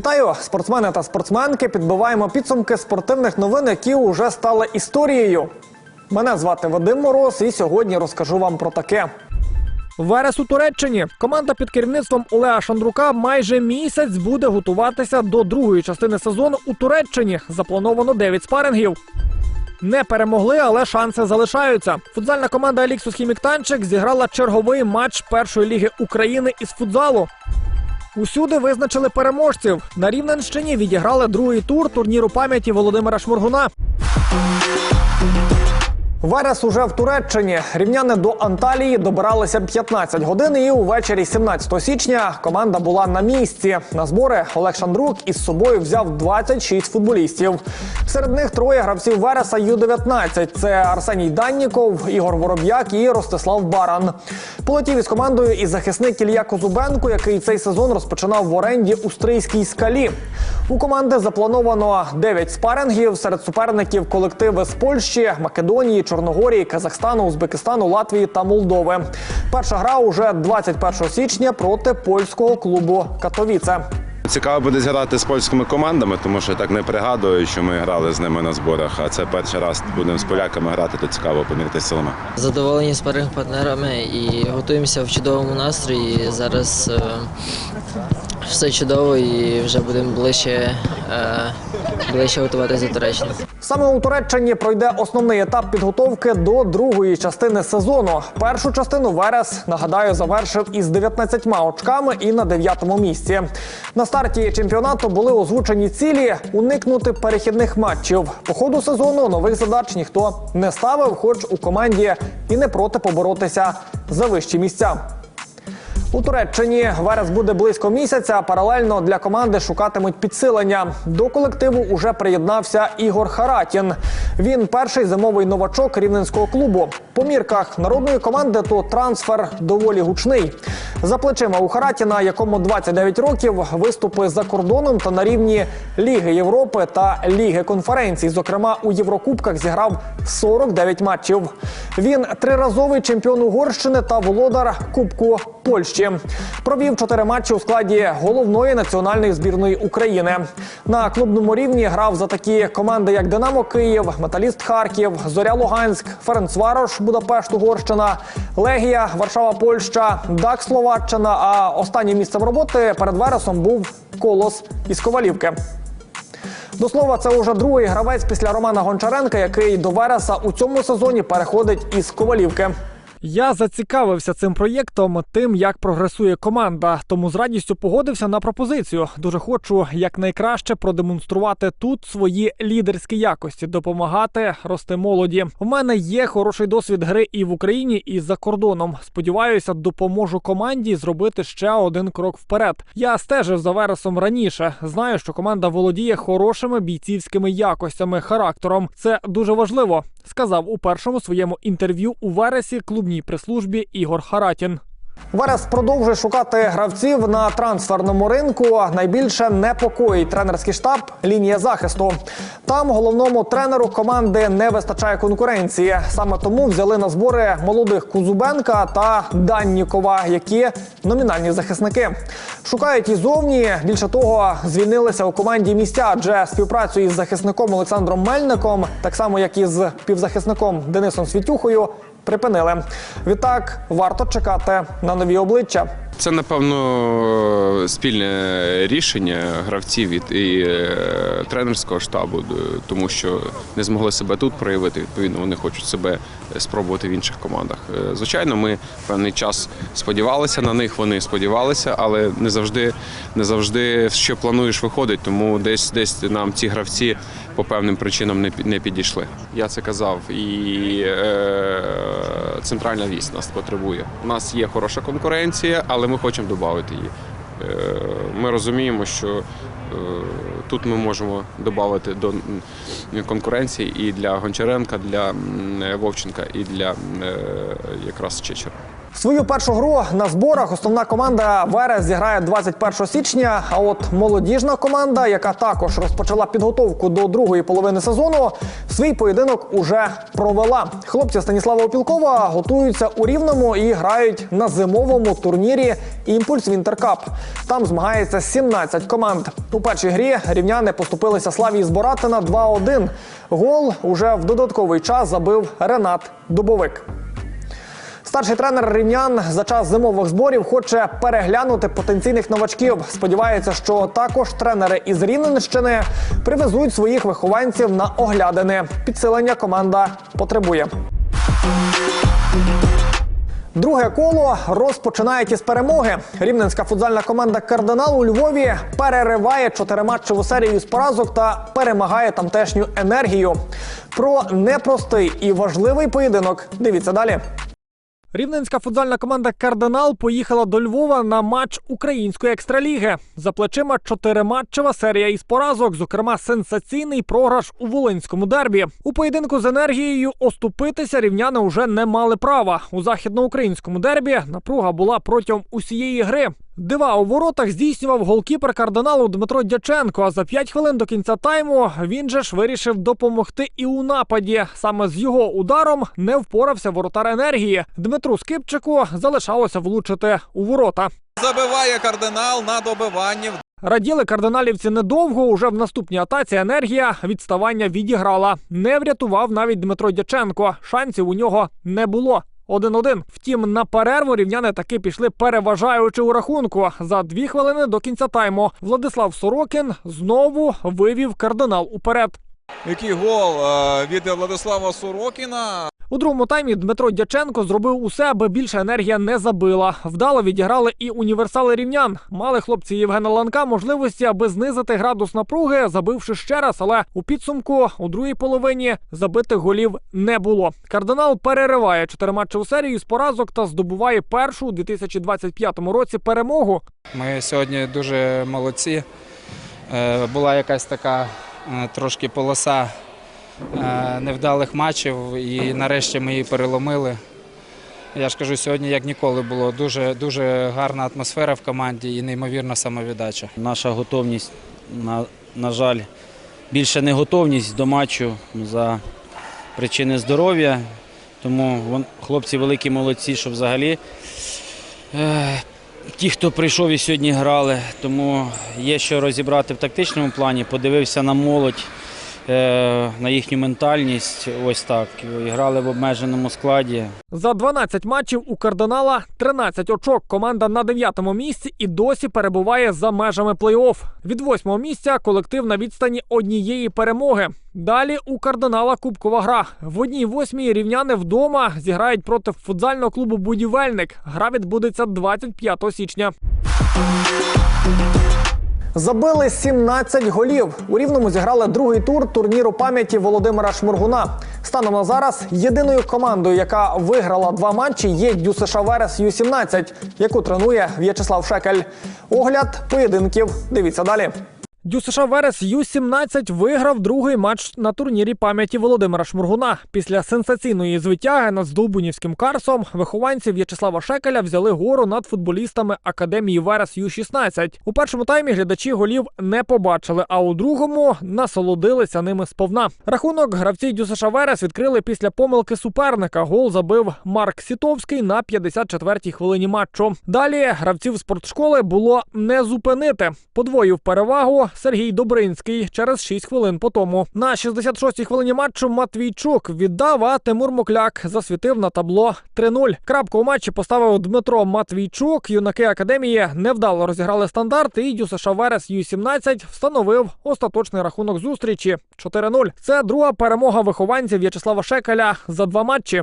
Вітаю, спортсмени та спортсменки. Підбиваємо підсумки спортивних новин, які вже стали історією. Мене звати Вадим Мороз, і сьогодні розкажу вам про таке. Верес у Туреччині. Команда під керівництвом Олега Шандрука майже місяць буде готуватися до другої частини сезону у Туреччині. Заплановано 9 спарингів. Не перемогли, але шанси залишаються. Футзальна команда Еліксус Хіміктанчик зіграла черговий матч першої ліги України із футзалу. Усюди визначили переможців. На Рівненщині відіграли другий тур турніру пам'яті Володимира Шморгуна. Верес уже в Туреччині. Рівняни до Анталії добиралися 15 годин. І увечері 17 січня команда була на місці. На збори Олег Шандрук із собою взяв 26 футболістів. Серед них троє гравців Вереса Ю-19. Це Арсеній Данніков, Ігор Вороб'як і Ростислав Баран. Полетів із командою і захисник Ілля Козубенко, який цей сезон розпочинав в оренді у Стрийській скалі. У команди заплановано 9 спарингів серед суперників колективи з Польщі, Македонії, Чорногорії, Казахстану, Узбекистану, Латвії та Молдови. Перша гра уже 21 січня проти польського клубу Катовіце. Цікаво буде зіграти з польськими командами, тому що я так не пригадую, що ми грали з ними на зборах. А це перший раз будемо з поляками грати, то цікаво поміряти силами. Задоволені спаринг партнерами і готуємося в чудовому настрої. Зараз е, все чудово і вже будемо ближче, е, ближче готуватися до Туреччини. Саме у Туреччині пройде основний етап підготовки до другої частини сезону. Першу частину Верес нагадаю завершив із 19 очками і на дев'ятому місці. На старті чемпіонату були озвучені цілі уникнути перехідних матчів. По ходу сезону нових задач ніхто не ставив, хоч у команді і не проти поборотися за вищі місця. У Туреччині Верес буде близько місяця. Паралельно для команди шукатимуть підсилення. До колективу уже приєднався Ігор Харатін. Він перший зимовий новачок рівненського клубу. По мірках народної команди то трансфер доволі гучний. За плечима у Харатіна, якому 29 років, виступи за кордоном та на рівні Ліги Європи та Ліги конференцій. Зокрема, у Єврокубках зіграв 49 матчів. Він триразовий чемпіон Угорщини та володар Кубку Польщі. Провів чотири матчі у складі головної національної збірної України. На клубному рівні грав за такі команди, як Динамо Київ, Металіст Харків, Зоря Луганськ, Ференцварош, Будапешт, Угорщина, Легія, Варшава, Польща, Дак Словаччина. А останнім місцем роботи перед Вересом був Колос із Ковалівки. До слова, це уже другий гравець після Романа Гончаренка, який до Вереса у цьому сезоні переходить із Ковалівки. Я зацікавився цим проєктом, тим, як прогресує команда, тому з радістю погодився на пропозицію. Дуже хочу якнайкраще продемонструвати тут свої лідерські якості, допомагати рости молоді. У мене є хороший досвід гри і в Україні, і за кордоном. Сподіваюся, допоможу команді зробити ще один крок вперед. Я стежив за Вересом раніше. Знаю, що команда володіє хорошими бійцівськими якостями, характером. Це дуже важливо, сказав у першому своєму інтерв'ю у Вересі клубній прес-службі Ігор Харатін. Верес продовжує шукати гравців на трансферному ринку. Найбільше непокоїть тренерський штаб, лінія захисту. Там головному тренеру команди не вистачає конкуренції. Саме тому взяли на збори молодих Кузубенка та Даннікова, які номінальні захисники. Шукають і зовні. Більше того, звільнилися у команді місця, адже співпрацю із захисником Олександром Мельником, так само як і з півзахисником Денисом Світюхою, припинили. Відтак варто чекати на нові обличчя. Це напевно спільне рішення гравців і, і е, тренерського штабу, тому що не змогли себе тут проявити. Відповідно, вони хочуть себе спробувати в інших командах. Е, Звичайно, ми певний час сподівалися на них. Вони сподівалися, але не завжди, не завжди що плануєш виходить. Тому десь десь нам ці гравці по певним причинам не підійшли. Я це казав, і е, центральна вісь нас потребує. У нас є хороша конкуренція, але ми хочемо додати її. Е, Ми розуміємо, що е, тут ми можемо додати до конкуренції і для Гончаренка, для Вовченка, і для е, якраз Чечера. Свою першу гру на зборах основна команда Верес зіграє 21 січня. А от молодіжна команда, яка також розпочала підготовку до другої половини сезону, свій поєдинок уже провела. Хлопці Станіслава Опілкова готуються у рівному і грають на зимовому турнірі Імпульс Вінтеркап. Там змагається 17 команд. У першій грі рівняни поступилися Славії Зборатина 2-1. Гол уже в додатковий час забив Ренат Дубовик. Старший тренер рівнян за час зимових зборів хоче переглянути потенційних новачків. Сподівається, що також тренери із Рівненщини привезуть своїх вихованців на оглядини. Підсилення команда потребує. Друге коло розпочинають із перемоги. Рівненська футзальна команда Кардинал у Львові перериває чотириматчеву серію з поразок та перемагає тамтешню енергію. Про непростий і важливий поєдинок. Дивіться далі. Рівненська футзальна команда Кардинал поїхала до Львова на матч української екстраліги. За плечима чотириматчева серія із поразок, зокрема сенсаційний програш у Волинському дербі. У поєдинку з енергією оступитися рівняни вже не мали права. У західноукраїнському дербі напруга була протягом усієї гри. Дива у воротах здійснював голкіпер кардиналу Дмитро Дяченко. А за 5 хвилин до кінця тайму він же ж вирішив допомогти і у нападі. Саме з його ударом не впорався воротар енергії. Дмитру Скипчику залишалося влучити у ворота. Забиває кардинал на добиванні. Раділи кардиналівці недовго. Уже в наступній атаці енергія відставання відіграла. Не врятував навіть Дмитро Дяченко. Шансів у нього не було. 1-1. Втім, на перерву рівняни таки пішли переважаючи у рахунку. За дві хвилини до кінця тайму Владислав Сорокін знову вивів кардинал уперед. Який гол е, від Владислава Сорокіна. У другому таймі Дмитро Дяченко зробив усе, аби більше енергія не забила. Вдало відіграли і універсали рівнян. Мали хлопці Євгена Ланка можливості, аби знизити градус напруги, забивши ще раз, але у підсумку у другій половині забитих голів не було. Кардинал перериває чотириматчеву серію з поразок та здобуває першу у 2025 році перемогу. Ми сьогодні дуже молодці. Е, Була якась така е, трошки полоса невдалих матчів, і нарешті ми її переломили. Я ж кажу, сьогодні як ніколи було дуже, дуже гарна атмосфера в команді і неймовірна самовіддача. Наша готовність, на, на жаль, більше не готовність до матчу за причини здоров'я. Тому вон- хлопці великі молодці, що взагалі е, ті, хто прийшов і сьогодні грали, тому є що розібрати в тактичному плані. Подивився на молодь, е, на їхню ментальність. Ось так. Грали в обмеженому складі. За 12 матчів у кардинала 13 очок. Команда на 9-му місці і досі перебуває за межами плей-офф. Від 8-го місця колектив на відстані однієї перемоги. Далі у кардинала кубкова гра. В одній восьмій рівняни вдома зіграють проти футзального клубу Будівельник. Гра відбудеться 25 січня. Забили 17 голів. У рівному зіграли другий тур турніру пам'яті Володимира Шмургуна. Станом на зараз єдиною командою, яка виграла два матчі, є ДЮСШ Верес Ю-17, яку тренує В'ячеслав Шекель. Огляд поєдинків. Дивіться далі. ДЮСШ Верес Ю-17 виграв другий матч на турнірі пам'яті Володимира Шмургуна. Після сенсаційної звитяги над Здолбунівським Карсом вихованці В'ячеслава Шекеля взяли гору над футболістами Академії Верес Ю-16. У першому таймі глядачі голів не побачили, а у другому насолодилися ними сповна. Рахунок гравці ДЮСШ Верес відкрили після помилки суперника. Гол забив Марк Сітовський на 54-й хвилині матчу. Далі гравців спортшколи було не зупинити. Подвоїв перевагу Сергій Добринський через 6 хвилин по тому. На 66-й хвилині матчу Матвійчук віддав, а Тимур Мокляк засвітив на табло 3-0. Крапку у матчі поставив Дмитро Матвійчук. Юнаки академії невдало розіграли стандарт, і ДЮСШ Верес Ю-17 встановив остаточний рахунок зустрічі 4-0. Це друга перемога вихованців В'ячеслава Шекеля за два матчі.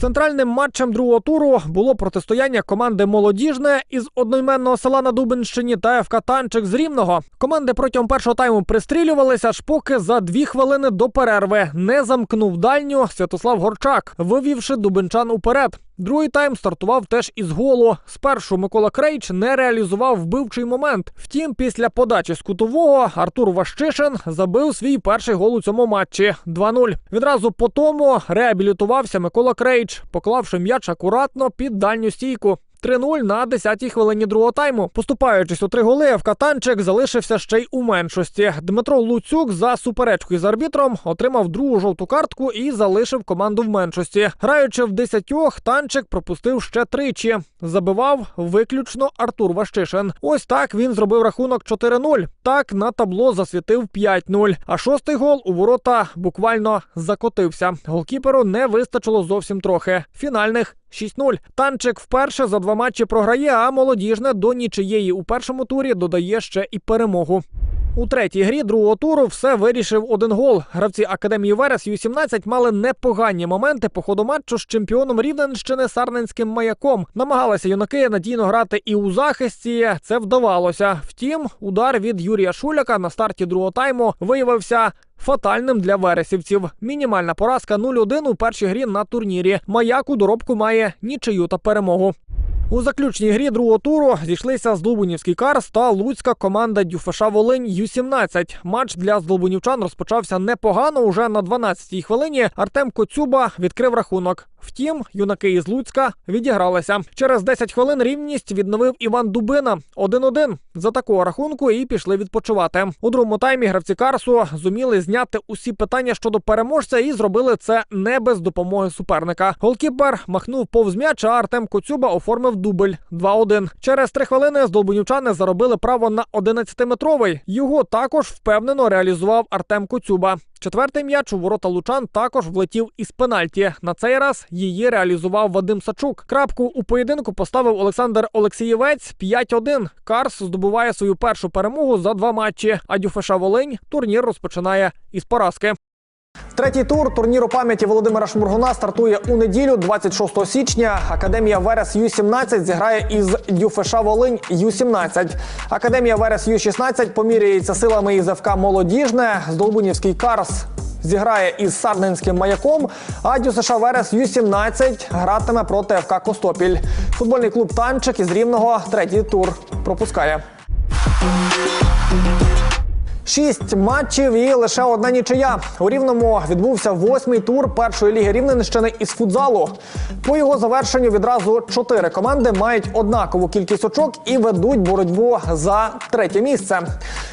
Центральним матчем другого туру було протистояння команди Молодіжне із одноіменного села на Дубенщині та ФК Танчик з Рівного. Команди протягом першого тайму пристрілювалися, аж поки за дві хвилини до перерви не замкнув дальню Святослав Горчак, вивівши дубенчан уперед. Другий тайм стартував теж із голу. Спершу Микола Крейч не реалізував вбивчий момент. Втім, після подачі з кутового Артур Ващишин забив свій перший гол у цьому матчі 2-0. Відразу по тому реабілітувався Микола Крейч, поклавши м'яч акуратно під дальню стійку. 3-0 на 10-й хвилині другого тайму. Поступаючись у три голи, ФК Танчик залишився ще й у меншості. Дмитро Луцюк за суперечкою з арбітром отримав другу жовту картку і залишив команду в меншості. Граючи в десятьох, танчик пропустив ще тричі. Забивав виключно Артур Ващишин. Ось так він зробив рахунок 4-0. Так на табло засвітив 5-0. А шостий гол у ворота буквально закотився. Голкіперу не вистачило зовсім трохи. Фінальних 6-0. Танчик вперше за два матчі програє, а молодіжне до нічиєї у першому турі додає ще і перемогу. У третій грі другого туру все вирішив один гол. Гравці академії Верес Ю-17 мали непогані моменти по ходу матчу з чемпіоном Рівненщини Сарненським маяком. Намагалися юнаки надійно грати і у захисті. Це вдавалося. Втім, удар від Юрія Шуляка на старті другого тайму виявився. Фатальним для вересівців. Мінімальна поразка 0-1 у першій грі на турнірі. Маяк у доробку має нічию та перемогу. У заключній грі другого туру зійшлися Здолбунівський Карс та луцька команда ДЮФШ Волинь Ю-17. Матч для здолбунівчан розпочався непогано. Уже на 12-й хвилині Артем Коцюба відкрив рахунок. Втім, юнаки із Луцька відігралися. Через 10 хвилин рівність відновив Іван Дубина 1-1. За такого рахунку і пішли відпочивати. У другому таймі гравці Карсу зуміли зняти усі питання щодо переможця і зробили це не без допомоги суперника. Голкіпер махнув повз м'яч, а Артем Коцюба оформив дубль 2-1. Через три хвилини здолбунівчани заробили право на 11-метровий. Його також впевнено реалізував Артем Коцюба. Четвертий м'яч у ворота лучан також влетів із пенальті. На цей раз її реалізував Вадим Сачук. Крапку у поєдинку поставив Олександр Олексієвець 5-1. Карс здобуває свою першу перемогу за два матчі. А ДЮФШ Волинь турнір розпочинає із поразки. Третій тур турніру пам'яті Володимира Шмургуна стартує у неділю, 26 січня. Академія Верес Ю-17 зіграє із ДЮФШ Волинь Ю-17. Академія Верес Ю-16 поміряється силами із ФК Молодіжне. Здолбунівський Карс зіграє із Сарненським маяком. А ДЮСШ Верес Ю-17 гратиме проти ФК Костопіль. Футбольний клуб Танчик із Рівного третій тур пропускає. Шість матчів і лише одна нічия. У рівному відбувся восьмий тур першої ліги Рівненщини із футзалу. По його завершенню відразу чотири команди мають однакову кількість очок і ведуть боротьбу за третє місце.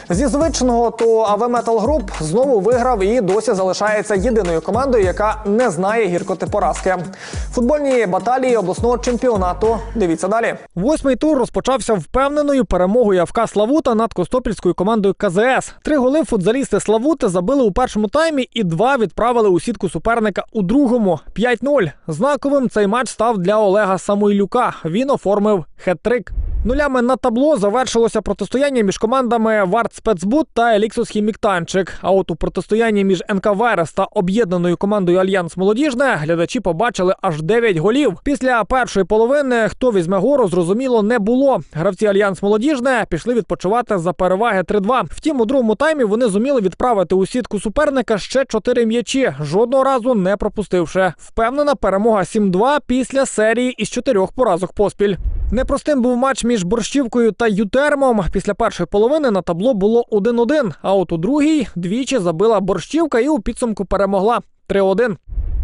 Зі звичного то АВ Метал Груп знову виграв і досі залишається єдиною командою, яка не знає гіркоти поразки. Футбольні баталії обласного чемпіонату. Дивіться далі. Восьмий тур розпочався впевненою перемогою ФК Славута над Костопільською командою КЗС. Три голи футзалісти Славути забили у першому таймі і два відправили у сітку суперника у другому 5-0. Знаковим цей матч став для Олега Самойлюка. Він оформив хет-трик. Нулями на табло завершилося протистояння між командами Варт Спецбут та Еліксус Хіміктанчик. А от у протистоянні між НК Верес та об'єднаною командою Альянс Молодіжне глядачі побачили аж 9 голів. Після першої половини хто візьме гору, зрозуміло не було. Гравці Альянс Молодіжне пішли відпочивати за переваги 3-2. Втім, у другому таймі вони зуміли відправити у сітку суперника ще 4 м'ячі, жодного разу не пропустивши. Впевнена перемога 7-2 після серії із чотирьох поразок поспіль. Непростим був матч між борщівкою та ютермом. Після першої половини на табло було 1-1, а от у другій двічі забила борщівка і у підсумку перемогла 3-1.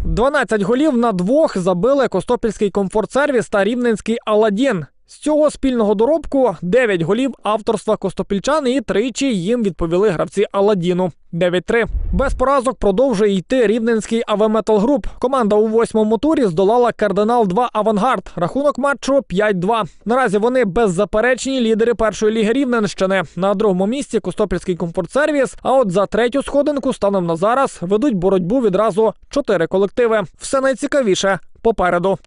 12 голів на двох забили Костопільський комфорт-сервіс та Рівненський Аладдін. З цього спільного доробку 9 голів авторства Костопільчан і тричі їм відповіли гравці Аладдіну. 9-3. Без поразок продовжує йти рівненський АВ Метал Груп. Команда у восьмому турі здолала Кардинал 2 Авангард. Рахунок матчу 5-2. Наразі вони беззаперечні лідери першої ліги Рівненщини. На другому місці Костопільський комфорт-сервіс. А от за третю сходинку станом на зараз ведуть боротьбу відразу чотири колективи. Все найцікавіше попереду.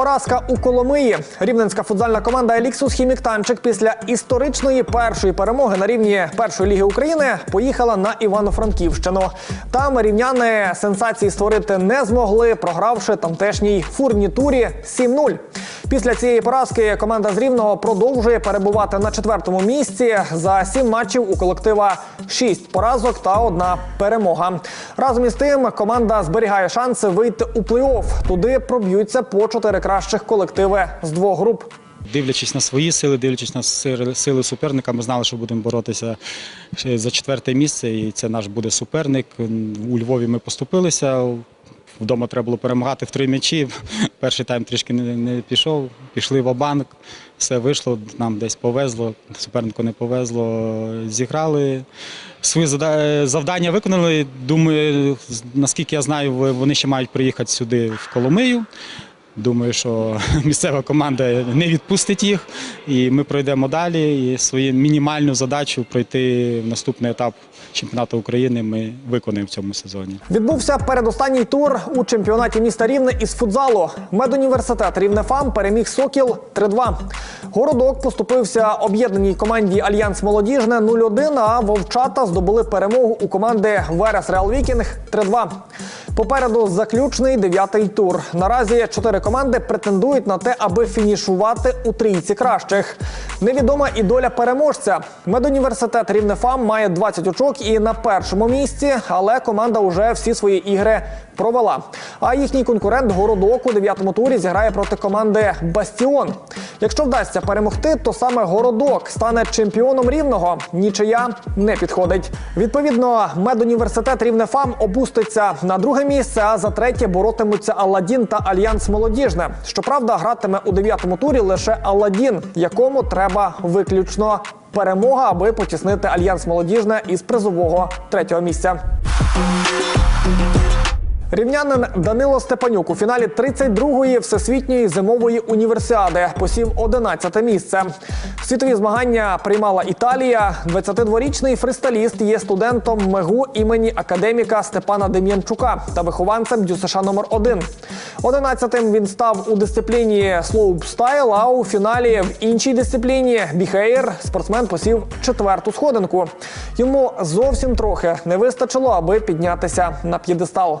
Поразка у Коломиї. Рівненська футзальна команда Еліксус Хіміктанчик після історичної першої перемоги на рівні першої ліги України поїхала на Івано-Франківщину. Там рівняни сенсації створити не змогли, програвши тамтешній фурнітурі 7-0. Після цієї поразки команда з Рівного продовжує перебувати на четвертому місці. За сім матчів у колектива шість поразок та одна перемога. Разом із тим команда зберігає шанси вийти у плей-офф. Туди проб'ються по чотири кращих колективи з двох груп. Дивлячись на свої сили, дивлячись на сили- суперника, ми знали, що будемо боротися за четверте місце, і це наш буде суперник. У Львові ми поступилися. Вдома треба було перемагати в три м'ячі. Перший тайм трішки не, не пішов. Пішли в банк все вийшло, нам десь повезло, супернику не повезло. Зіграли. Свої зада- завдання виконали. Думаю, наскільки я знаю, вони ще мають приїхати сюди в Коломию. Думаю, що місцева команда не відпустить їх, і ми пройдемо далі. І свою мінімальну задачу пройти в наступний етап чемпіонату України ми виконаємо в цьому сезоні. Відбувся передостанній тур у чемпіонаті міста Рівне із футзалу. Медуніверситет Рівне ФАМ переміг Сокіл 3-2. Городок поступився об'єднаній команді Альянс Молодіжне 0-1, а Вовчата здобули перемогу у команди Верес Реал Вікінг 3-2. Попереду заключний дев'ятий тур. Наразі чотири команди претендують на те, аби фінішувати у трійці кращих. Невідома і доля переможця. Медуніверситет Рівне ФАМ має 20 очок і на першому місці, але команда вже всі свої ігри провела. А їхній конкурент Городок у дев'ятому турі зіграє проти команди Бастіон. Якщо вдасться перемогти, то саме Городок стане чемпіоном рівного. Нічия не підходить. Відповідно, медуніверситет Рівне ФАМ опуститься на друге місце, а за третє боротимуться Аладін та Альянс Молодіжне. Щоправда, гратиме у дев'ятому турі лише Аладін, якому треба виключно перемога, аби потіснити Альянс Молодіжне із призового третього місця. Рівнянин Данило Степанюк у фіналі 32-ї всесвітньої зимової універсіади посів 11 місце. Світові змагання приймала Італія. 22-річний фристайліст є студентом МЕГУ імені академіка Степана Дем'янчука та вихованцем ДЮСШ номер 1 11-тим він став у дисципліні слоупстайл, а у фіналі в іншій дисципліні біхеєр спортсмен посів четверту сходинку. Йому зовсім трохи не вистачило, аби піднятися на п'єдестал.